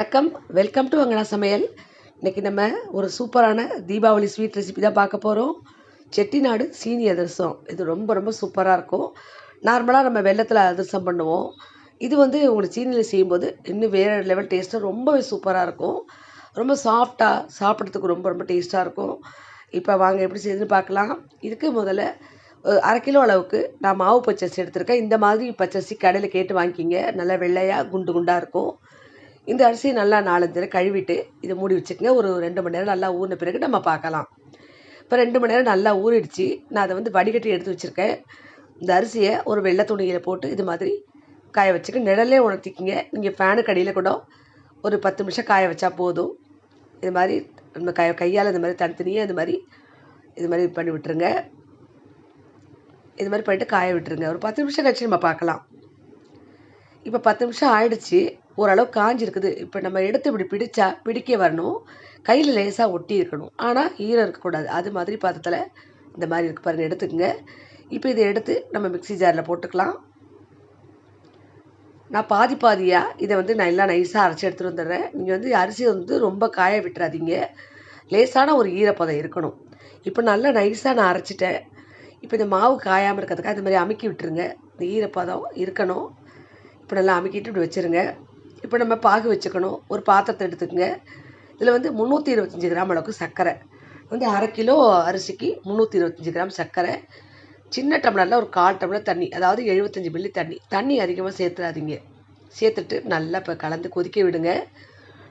வணக்கம். Welcome to அங்கனா சமையல். இன்றைக்கி நம்ம ஒரு சூப்பரான தீபாவளி ஸ்வீட் ரெசிபி தான் பார்க்க போகிறோம் செட்டிநாடு சீனி அதிரசம். இது ரொம்ப ரொம்ப சூப்பராக இருக்கும். நார்மலாக நம்ம வெள்ளத்தில் அதிரசம் பண்ணுவோம். இது வந்து உங்களுக்கு சீனியில் செய்யும்போது இன்னும் வேறு லெவல் டேஸ்ட்டாக ரொம்பவே சூப்பராக இருக்கும். ரொம்ப சாஃப்டாக சாப்பிட்றதுக்கு ரொம்ப ரொம்ப டேஸ்ட்டாக இருக்கும். இப்போ வாங்க எப்படி செய்யுதுன்னு பார்க்கலாம். இதுக்கு முதல்ல ஒரு அரை கிலோ அளவுக்கு நான் மாவு பச்சரிசி எடுத்திருக்கேன். இந்த மாதிரி பச்சரிசி கடையில் கேட்டு வாங்கிக்கிங்க. நல்லா வெள்ளையாக குண்டு குண்டாக இருக்கும். இந்த அரிசியை நல்லா நாலஞ்சு தடவை கழுவிட்டு இதை மூடி வச்சுக்கோங்க. ஒரு ரெண்டு மணி நேரம் நல்லா ஊறின பிறகு நம்ம பார்க்கலாம். இப்போ ரெண்டு மணி நேரம் நல்லா ஊறிடுச்சு. நான் அதை வந்து வடிகட்டி எடுத்து வச்சுருக்கேன். இந்த அரிசியை ஒரு வெள்ளை துணியில் போட்டு இது மாதிரி காய வச்சுக்க நிழலே உணர்த்திக்கிங்க. நீங்கள் ஃபேனு கடையில் கூட ஒரு பத்து நிமிஷம் காய வச்சா போதும். இது மாதிரி நம்ம கை கையால் இந்த மாதிரி தனித்தனியாக இது மாதிரி இது மாதிரி பண்ணி விட்டுருங்க. இது மாதிரி பண்ணிட்டு காய விட்டுருங்க. ஒரு பத்து நிமிஷம் கழிச்சு நம்ம பார்க்கலாம். இப்போ பத்து நிமிஷம் ஆயிடுச்சு. ஓரளவு காஞ்சிருக்குது. இப்போ நம்ம எடுத்து இப்படி பிடிச்சா பிடிக்க வரணும். கையில் லேசாக ஒட்டி இருக்கணும். ஆனால் ஈரம் இருக்கக்கூடாது. அது மாதிரி பாத்திரத்தில் இந்த மாதிரி இருக்கு பாருங்கள் எடுத்துக்கோங்க. இப்போ இதை எடுத்து நம்ம மிக்ஸி ஜாரில் போட்டுக்கலாம். நான் பாதி பாதியாக இதை வந்து நான் எல்லாம் நைஸாக அரைச்சி எடுத்துகிட்டு வந்துடுறேன். நீங்கள் வந்து அரிசி வந்து ரொம்ப காய விட்டுறாதீங்க. லேசான ஒரு ஈரப்பதம் இருக்கணும். இப்போ நல்லா நைஸாக நான் அரைச்சிட்டேன். இப்போ இந்த மாவு காயாமல் இருக்கிறதுக்காக இந்த மாதிரி அமுக்கி விட்டுருங்க. இந்த ஈரப்பதம் இருக்கணும். இப்போ நல்லா அமுக்கிட்டு இப்படி வச்சுருங்க. இப்போ நம்ம பாகு வச்சுக்கணும். ஒரு பாத்திரத்தை எடுத்துக்கோங்க. இதில் வந்து முந்நூற்றி இருபத்தஞ்சி கிராம் அளவுக்கு சர்க்கரை. வந்து அரை கிலோ அரிசிக்கு முந்நூற்றி இருபத்தஞ்சி கிராம் சர்க்கரை. சின்ன டம்ளரில் ஒரு கால் டம்ளர் தண்ணி. அதாவது எழுபத்தஞ்சி மில்லி தண்ணி. தண்ணி அதிகமாக சேர்த்துறாதீங்க. சேர்த்துட்டு நல்லா இப்போ கலந்து கொதிக்க விடுங்க.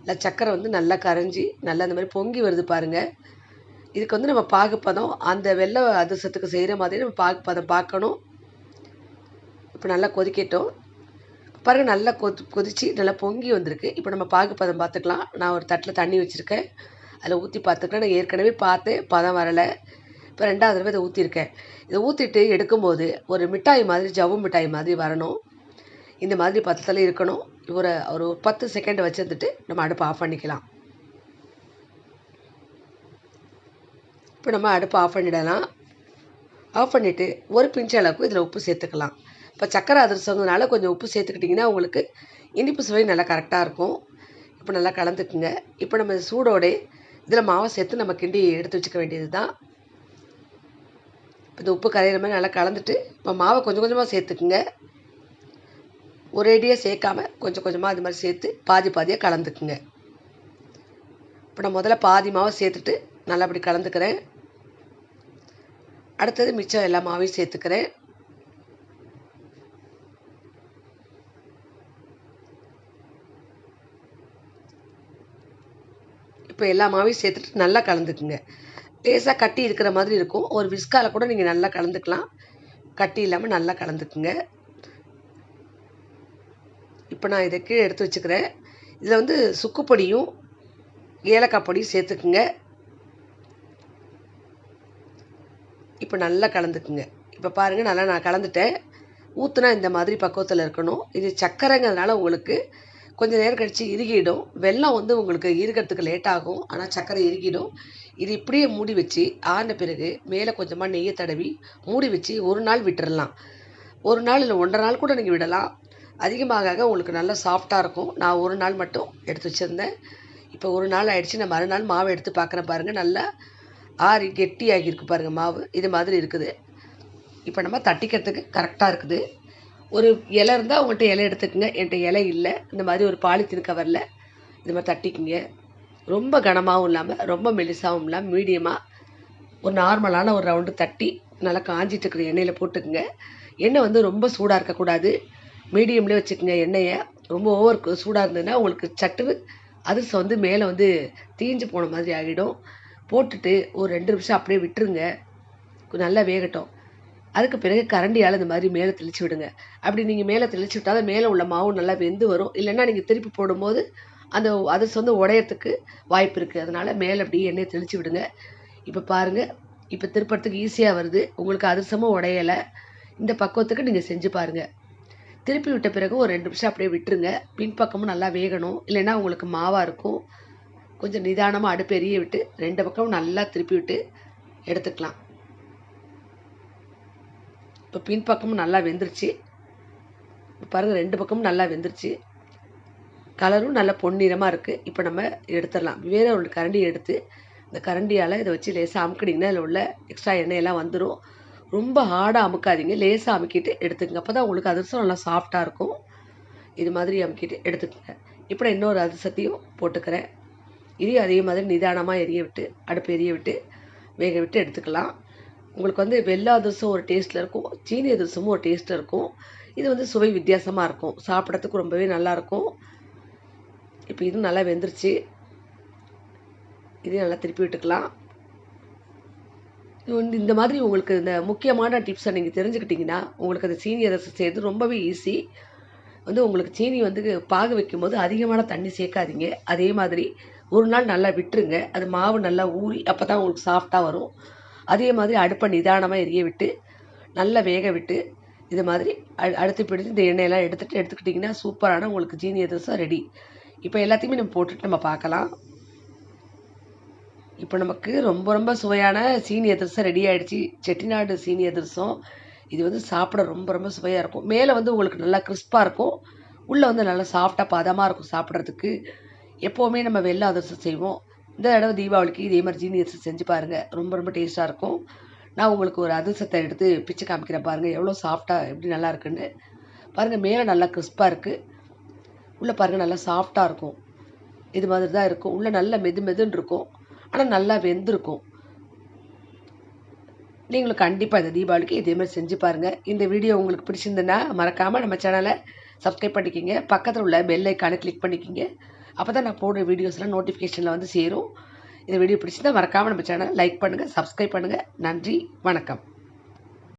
இல்லை சர்க்கரை வந்து நல்லா கரைஞ்சி நல்லா அந்த மாதிரி பொங்கி வருது பாருங்கள் இதுக்கு வந்து நம்ம பாகுப்பதம் அந்த வெள்ளை அதிர்சத்துக்கு செய்கிற மாதிரி நம்ம பாகுப்பதம் பார்க்கணும் இப்போ நல்லா கொதிக்கட்டும். பாருங்கள் நல்லா கொதி கொதித்து நல்லா பொங்கி வந்திருக்கு. இப்போ நம்ம பாகுப்பதம் பார்த்துக்கலாம் நான் ஒரு தட்டில் தண்ணி வச்சுருக்கேன். அதில் ஊற்றி பார்த்துக்கலாம் நான் ஏற்கனவே பார்த்தேன் பதம் வரலை. இப்போ ரெண்டாவது தடவை இதை ஊற்றிருக்கேன் இதை ஊற்றிட்டு எடுக்கும்போது ஒரு மிட்டாய் மாதிரி ஜவ்வு மிட்டாய் மாதிரி வரணும். இந்த மாதிரி பத்தத்தில் இருக்கணும். ஒரு ஒரு பத்து செகண்ட் வச்சுருந்துட்டு நம்ம அடுப்பை ஆஃப் பண்ணிக்கலாம். இப்போ நம்ம அடுப்பை ஆஃப் பண்ணிடலாம். ஆஃப் பண்ணிவிட்டு ஒரு பிஞ்ச அளவுக்கு இதில் உப்பு சேர்த்துக்கலாம். இப்போ சக்கரை அதிரசங்கிறதுனால கொஞ்சம் உப்பு சேர்த்துக்கிட்டிங்கன்னா உங்களுக்கு இனிப்பு சுவை நல்லா கரெக்டாக இருக்கும். இப்போ நல்லா கலந்துக்குங்க. இப்போ நம்ம சூடோடே இதில் மாவை சேர்த்து நம்ம கிண்டி எடுத்து வச்சுக்க வேண்டியது தான். இந்த உப்பு கரையிற மாதிரி நல்லா கலந்துட்டு இப்போ மாவை கொஞ்சம் கொஞ்சமாக சேர்த்துக்குங்க. ஒரேடியாக சேர்க்காம கொஞ்சம் கொஞ்சமாக அது மாதிரி சேர்த்து பாதி பாதியாக கலந்துக்குங்க. இப்போ நான் முதல்ல பாதி மாவை சேர்த்துட்டு நல்லா அப்படி கலந்துக்கிறேன். அடுத்தது மிச்சம் எல்லா மாவையும் சேர்த்துக்கிறேன். இப்போ எல்லா மாவையும் சேர்த்துட்டு நல்லா கலந்துக்குங்க. லேசாக கட்டி இருக்கிற மாதிரி இருக்கும். ஒரு விஸ்கால கூட நீங்கள் நல்லா கலந்துக்கலாம். கட்டி இல்லாமல் நல்லா கலந்துக்குங்க. இப்போ நான் இதை கீழே எடுத்து வச்சுக்கிறேன். இதில் வந்து சுக்குப்பொடியும் ஏலக்காய் பொடியும் சேர்த்துக்குங்க. இப்போ நல்லா கலந்துக்குங்க. இப்போ பாருங்கள் நல்லா நான் கலந்துட்டேன். ஊற்றுனா இந்த மாதிரி பக்குவத்தில் இருக்கணும். இது சக்கரைங்கிறதுனால உங்களுக்கு கொஞ்சம் நேரம் கழித்து இறுகிடும். வெள்ளம் வந்து உங்களுக்கு இறுகிறதுக்கு லேட் ஆகும். ஆனால் சர்க்கரை இறுகிடும். இது இப்படியே மூடி வச்சு ஆறின பிறகு மேலே கொஞ்சமாக நெய்யை தடவி மூடி வச்சு ஒரு நாள் விட்டுறலாம். ஒரு நாள் இல்லை ஒன்றரை நாள் கூட நீங்கள் விடலாம். அதிகமாக உங்களுக்கு நல்லா சாஃப்டாக இருக்கும். நான் ஒரு நாள் மட்டும் எடுத்து வச்சுருந்தேன். இப்போ ஒரு நாள் ஆயிடுச்சு. நான் மறுநாள் மாவு எடுத்து பார்க்குறேன் பாருங்கள் நல்லா ஆறி கெட்டியாகி இருக்கு பாருங்கள் மாவு. இது மாதிரி இருக்குது. இப்போ நம்ம தட்டிக்கிறதுக்கு கரெக்டாக இருக்குது. ஒரு இலை இருந்தால் உங்கள்கிட்ட இலை எடுத்துக்கங்க. என்கிட்ட இலை இல்லை. இந்த மாதிரி ஒரு பாலித்தீன் கவரில் இது மாதிரி தட்டிக்குங்க. ரொம்ப கனமாகவும் இல்லாமல் ரொம்ப மெலிசாகவும் இல்லாமல் மீடியமாக ஒரு நார்மலான ஒரு ரவுண்டு தட்டி நல்லா காஞ்சிட்டு இருக்கிற எண்ணெயில் போட்டுக்குங்க. எண்ணெய் வந்து ரொம்ப சூடாக இருக்கக்கூடாது. மீடியம்லேயே வச்சுக்கோங்க எண்ணெயை. ரொம்ப ஓவர் சூடாக இருந்ததுன்னா உங்களுக்கு சட்டுன்னு அதிர்சம் வந்து மேலே வந்து தீஞ்சு போன மாதிரி ஆகிடும் போட்டுட்டு ஒரு ரெண்டு நிமிஷம் அப்படியே விட்டுருங்க. நல்லா வேகட்டும். அதுக்கு பிறகு கரண்டியால் இந்த மாதிரி மேலே தெளித்து விடுங்க. அப்படி நீங்கள் மேலே தெளித்து விட்டால் மேலே உள்ள மாவு நல்லா வெந்து வரும். இல்லைன்னா நீங்கள் திருப்பி போடும்போது அந்த அது வந்து உடையறதுக்கு வாய்ப்பு இருக்குது அதனால் மேலே அப்படியே எண்ணெயை தெளித்து விடுங்க. இப்போ பாருங்கள் இப்போ திருப்பறத்துக்கு ஈஸியாக வருது. உங்களுக்கு அதிர்சமும் உடையலை. இந்த பக்குவத்துக்கு நீங்கள் செஞ்சு பாருங்கள் திருப்பி விட்ட பிறகு ஒரு ரெண்டு நிமிஷம் அப்படியே விட்டுருங்க. பின்பக்கமும் நல்லா வேகணும். இல்லைன்னா உங்களுக்கு மாவாக இருக்கும். கொஞ்சம் நிதானமாக அடுப்பு எரிய விட்டு ரெண்டு பக்கமும் நல்லா திருப்பி விட்டு எடுத்துக்கலாம். இப்போ பின்பக்கமும் நல்லா வெந்துருச்சு. பாருங்கள் ரெண்டு பக்கமும் நல்லா வெந்துருச்சு. கலரும் நல்லா பொன்னிறமாக இருக்குது இப்போ நம்ம எடுத்துடலாம். வேறு ஒரு கரண்டி எடுத்து இந்த கரண்டியால் இதை வச்சு லேசாக அமுக்கினீங்கன்னா அதில் உள்ள எக்ஸ்ட்ரா எண்ணெயெல்லாம் வந்துடும் ரொம்ப ஹார்டாக அமுக்காதீங்க. லேசாக அமுக்கிட்டு எடுத்துக்கங்க. அப்போ தான் உங்களுக்கு அதிரசம் நல்லா சாஃப்டாக இருக்கும். இது மாதிரி அமுக்கிட்டு எடுத்துக்கோங்க. இப்போ நான் இன்னொரு அதிரசத்தையும் போட்டுக்கிறேன். இதையும் அதே மாதிரி நிதானமாக எரிய விட்டு அடுப்பு எரிய விட்டு வேக விட்டு எடுத்துக்கலாம். உங்களுக்கு வந்து வெள்ளை அதிரசம் ஒரு டேஸ்ட்டில் இருக்கும். சீனி அதிரசமும் ஒரு டேஸ்ட்டாக இருக்கும். இது வந்து சுவை வித்தியாசமாக இருக்கும். சாப்பிட்றதுக்கு ரொம்பவே நல்லாயிருக்கும் இப்போ இதுவும் நல்லா வெந்துருச்சு. இதையும் நல்லா திருப்பி விட்டுக்கலாம். இந்த மாதிரி உங்களுக்கு இந்த முக்கியமான டிப்ஸை நீங்கள் தெரிஞ்சுக்கிட்டிங்கன்னா உங்களுக்கு அந்த சீனி அதிரசம் செய்கிறது ரொம்பவே ஈஸி வந்து உங்களுக்கு சீனி வந்து பாகு வைக்கும்போது அதிகமான தண்ணி சேர்க்காதீங்க. அதே மாதிரி ஒரு நாள் நல்லா விட்டுருங்க. அது மாவு நல்லா ஊறி அப்போ தான் உங்களுக்கு சாஃப்டாக வரும். அதே மாதிரி அடுப்பை நிதானமாக எரிய விட்டு நல்லா வேக விட்டு இது மாதிரி அடு அடுத்து பிடித்து இந்த எண்ணெயெல்லாம் எடுத்துகிட்டு எடுத்துக்கிட்டிங்கன்னா சூப்பரான உங்களுக்கு ஜீனிய தோசை ரெடி. இப்போ எல்லாத்தையுமே நம்ம போட்டுட்டு நம்ம பார்க்கலாம். இப்போ நமக்கு ரொம்ப ரொம்ப சுவையான சீனி அதிரசம் ரெடி ஆகிடுச்சு செட்டிநாடு சீனி அதிரசம் இது வந்து சாப்பிட ரொம்ப ரொம்ப சுவையாக இருக்கும். மேலே வந்து உங்களுக்கு நல்லா கிறிஸ்பாக இருக்கும். உள்ளே வந்து நல்லா சாஃப்டாக பதமாக இருக்கும் சாப்பிட்றதுக்கு. எப்போவுமே நம்ம வெள்ளை அதிரசம் செய்வோம். இந்த தடவை தீபாவளிக்கு இதே மாதிரி ஜீனி அதிரசம் செஞ்சு பாருங்கள் ரொம்ப ரொம்ப டேஸ்ட்டாக இருக்கும். நான் உங்களுக்கு ஒரு அதிர்சத்தை எடுத்து பிச்சு காமிக்கிறேன் பாருங்கள் எவ்வளோ சாஃப்டாக எப்படி நல்லா இருக்குன்னு. பாருங்கள் மேலே நல்லா கிறிஸ்பாக இருக்குது உள்ளே பாருங்கள் நல்லா சாஃப்டாக இருக்கும். இது மாதிரி தான் இருக்கும். உள்ளே நல்லா மெது மெதுன்னு இருக்கும். ஆனால் நல்லா வெந்திருக்கும். நீங்களும் கண்டிப்பாக இந்த தீபாவளிக்கு இதே மாதிரி செஞ்சு பாருங்கள் இந்த வீடியோ உங்களுக்கு பிடிச்சிருந்துன்னா மறக்காமல் நம்ம சேனலை சப்ஸ்கிரைப் பண்ணிக்கிங்க. பக்கத்தில் உள்ள பெல் ஐக்கானை கிளிக் பண்ணிக்கிங்க. அப்போ தான் நான் போடுற வீடியோஸ்லாம் நோட்டிஃபிகேஷனில் வந்து சேரும். இந்த வீடியோ பிடிச்சிருந்தால் மறக்காமல் நம்ம சேனல் லைக் பண்ணுங்கள் சப்ஸ்கிரைப் பண்ணுங்கள் நன்றி வணக்கம்.